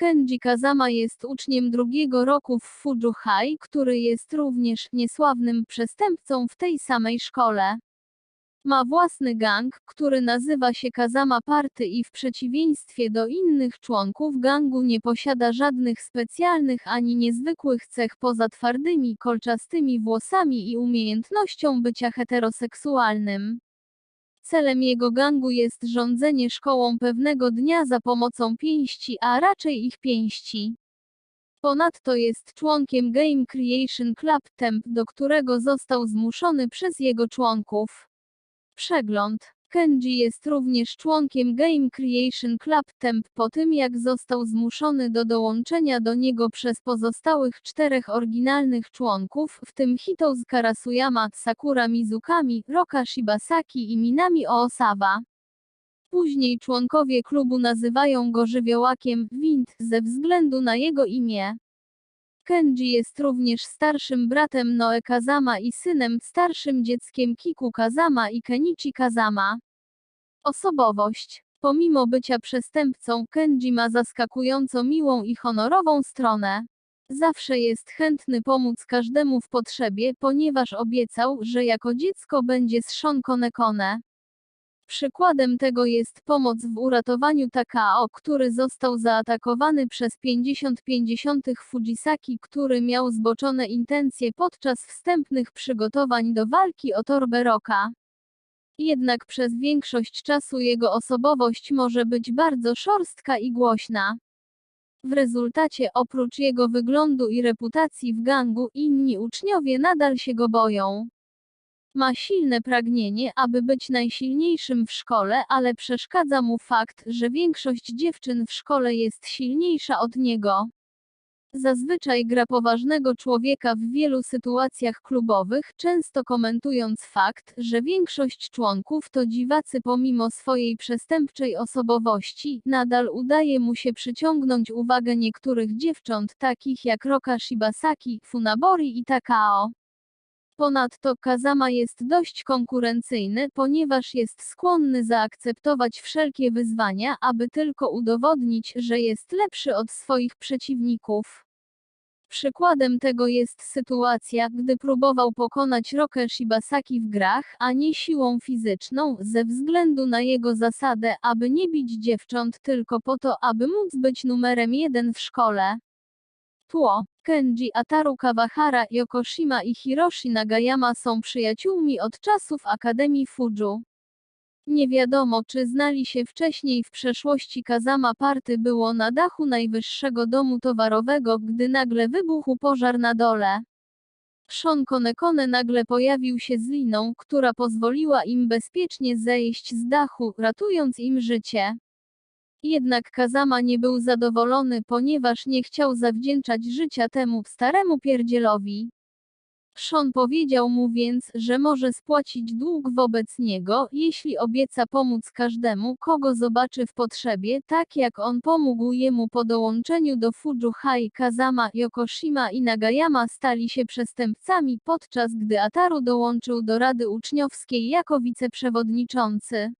Kenji Kazama jest uczniem drugiego roku w Fuju High, który jest również niesławnym przestępcą w tej samej szkole. Ma własny gang, który nazywa się Kazama Party i w przeciwieństwie do innych członków gangu nie posiada żadnych specjalnych ani niezwykłych cech poza twardymi, kolczastymi włosami i umiejętnością bycia heteroseksualnym. Celem jego gangu jest rządzenie szkołą pewnego dnia za pomocą pięści, a raczej ich pięści. Ponadto jest członkiem Game Creation Club Temp, do którego został zmuszony przez jego członków. Przegląd. Kenji jest również członkiem Game Creation Club Temp po tym jak został zmuszony do dołączenia do niego przez pozostałych czterech oryginalnych członków, w tym Hitous Karasuyama, Sakura Mizukami, Roka Shibasaki i Minami Oosawa. Później członkowie klubu nazywają go żywiołakiem Wind ze względu na jego imię. Kenji jest również starszym bratem Noe Kazama i synem starszym dzieckiem Kiku Kazama i Kenichi Kazama. Osobowość. Pomimo bycia przestępcą, Kenji ma zaskakująco miłą i honorową stronę. Zawsze jest chętny pomóc każdemu w potrzebie, ponieważ obiecał, że jako dziecko będzie z Shon Konekone. Przykładem tego jest pomoc w uratowaniu Takao, który został zaatakowany przez 50-50 Fujisaki, który miał zboczone intencje podczas wstępnych przygotowań do walki o torbę Roka. Jednak przez większość czasu jego osobowość może być bardzo szorstka i głośna. W rezultacie oprócz jego wyglądu i reputacji w gangu inni uczniowie nadal się go boją. Ma silne pragnienie, aby być najsilniejszym w szkole, ale przeszkadza mu fakt, że większość dziewczyn w szkole jest silniejsza od niego. Zazwyczaj gra poważnego człowieka w wielu sytuacjach klubowych, często komentując fakt, że większość członków to dziwacy pomimo swojej przestępczej osobowości, nadal udaje mu się przyciągnąć uwagę niektórych dziewcząt takich jak Roka Shibasaki, Funabori i Takao. Ponadto Kazama jest dość konkurencyjny, ponieważ jest skłonny zaakceptować wszelkie wyzwania, aby tylko udowodnić, że jest lepszy od swoich przeciwników. Przykładem tego jest sytuacja, gdy próbował pokonać Rokę Shibasaki w grach, a nie siłą fizyczną, ze względu na jego zasadę, aby nie bić dziewcząt tylko po to, aby móc być numerem jeden w szkole. Tło. Kenji Ataru Kawahara, Yokoshima i Hiroshi Nagayama są przyjaciółmi od czasów Akademii Fuju. Nie wiadomo, czy znali się wcześniej w przeszłości Kazama Party było na dachu najwyższego domu towarowego, gdy nagle wybuchł pożar na dole. Shon Konekone nagle pojawił się z liną, która pozwoliła im bezpiecznie zejść z dachu, ratując im życie. Jednak Kazama nie był zadowolony, ponieważ nie chciał zawdzięczać życia temu staremu pierdzielowi. Sean powiedział mu więc, że może spłacić dług wobec niego, jeśli obieca pomóc każdemu, kogo zobaczy w potrzebie, tak jak on pomógł jemu po dołączeniu do Fuju High. Kazama, Yokoshima i Nagayama stali się przestępcami, podczas gdy Ataru dołączył do Rady Uczniowskiej jako wiceprzewodniczący.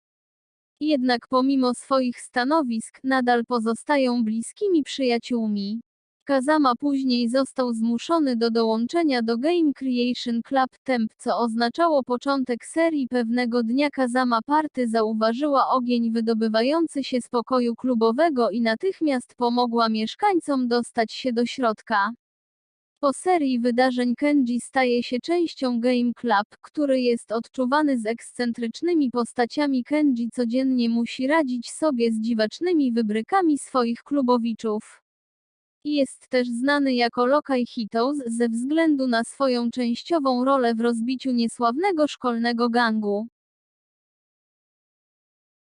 Jednak pomimo swoich stanowisk, nadal pozostają bliskimi przyjaciółmi. Kazama później został zmuszony do dołączenia do Game Creation Club Temp, co oznaczało początek serii. Pewnego dnia Kazama Party zauważyła ogień wydobywający się z pokoju klubowego i natychmiast pomogła mieszkańcom dostać się do środka. Po serii wydarzeń Kenji staje się częścią Game Club, który jest odczuwany z ekscentrycznymi postaciami Kenji codziennie musi radzić sobie z dziwacznymi wybrykami swoich klubowiczów. Jest też znany jako Lokai Hitos ze względu na swoją częściową rolę w rozbiciu niesławnego szkolnego gangu.